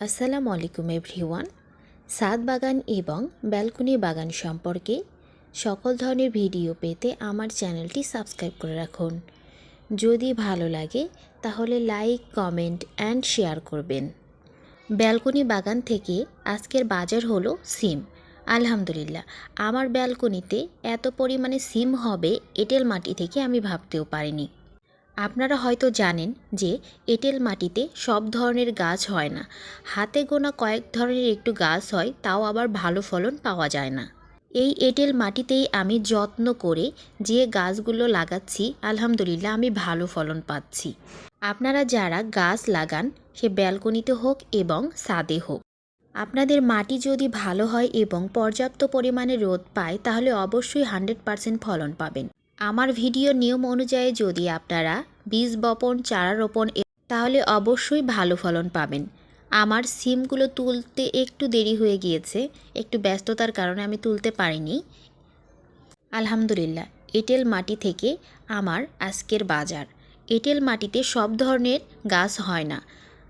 আসসালামু আলাইকুম এভরিওয়ান। সাদ বাগান এবং ব্যালকনি বাগান সম্পর্কে সকল ধরনের ভিডিও পেতে আমার চ্যানেলটি সাবস্ক্রাইব করে রাখুন। যদি ভালো লাগে, তাহলে লাইক, কমেন্ট অ্যান্ড শেয়ার করবেন। ব্যালকনি বাগান থেকে আজকের বাজার হলো সিম। আলহামদুলিল্লাহ, আমার ব্যালকনিতে এত পরিমাণে সিম হবে এঁটেল মাটি থেকে আমি ভাবতেও পারিনি। আপনারা হয়তো জানেন যে এঁটেল মাটিতে সব ধরনের গাছ হয় না। হাতে গোনা কয়েক ধরনের একটু গাছ হয়, তাও আবার ভালো ফলন পাওয়া যায় না। এই এঁটেল মাটিতেই আমি যত্ন করে যে গাছগুলো লাগাচ্ছি, আলহামদুলিল্লাহ আমি ভালো ফলন পাচ্ছি। আপনারা যারা গাছ লাগান, সে ব্যালকনিতে হোক এবং সাদে হোক, আপনাদের মাটি যদি ভালো হয় এবং পর্যাপ্ত পরিমাণে রোদ পায়, তাহলে অবশ্যই হান্ড্রেড পারসেন্ট ফলন পাবেন। আমার ভিডিও নিয়ম অনুযায়ী যদি আপনারা বীজ বপন, চারা রোপণ তাহলে অবশ্যই ভালো ফলন পাবেন। আমার সিমগুলো তুলতে একটু দেরি হয়ে গিয়েছে, একটু ব্যস্ততার কারণে আমি তুলতে পারিনি। আলহামদুলিল্লাহ, এঁটেল মাটি থেকে আমার আজকের বাজার। এঁটেল মাটিতে সব ধরনের গাছ হয় না।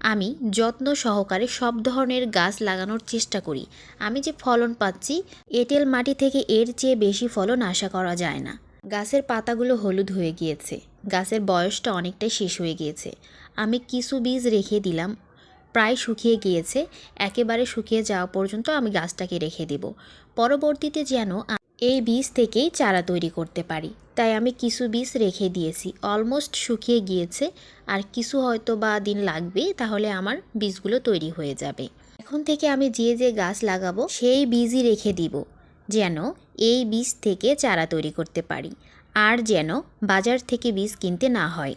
আমি যত্ন সহকারে সব ধরনের গাছ লাগানোর চেষ্টা করি। আমি যে ফলন পাচ্ছি, এঁটেল মাটি থেকে এর চেয়ে বেশি ফলন আশা করা যায় না। গাছের পাতাগুলো হলুদ হয়ে গিয়েছে। গাছের বয়সটা অনেকটাই শেষ হয়ে গিয়েছে। আমি কিছু বীজ রেখে দিলাম। প্রায় শুকিয়ে গিয়েছে। একেবারে শুকিয়ে যাওয়া পর্যন্ত আমি গাছটাকে রেখে দেব। পরবর্তীতে যেন এই বীজ থেকেই চারা তৈরি করতে পারি। তাই আমি কিছু বীজ রেখে দিয়েছি। অলমোস্ট শুকিয়ে গিয়েছে। আর কিছু হয়তো বা দিন লাগবে, তাহলে আমার বীজগুলো তৈরি হয়ে যাবে। এখন থেকে আমি যে যে গাছ লাগাবো, সেই বীজই রেখে দিব। যেন এই বীজ থেকে চারা তৈরি করতে পারি, আর যেন বাজার থেকে বীজ কিনতে না হয়।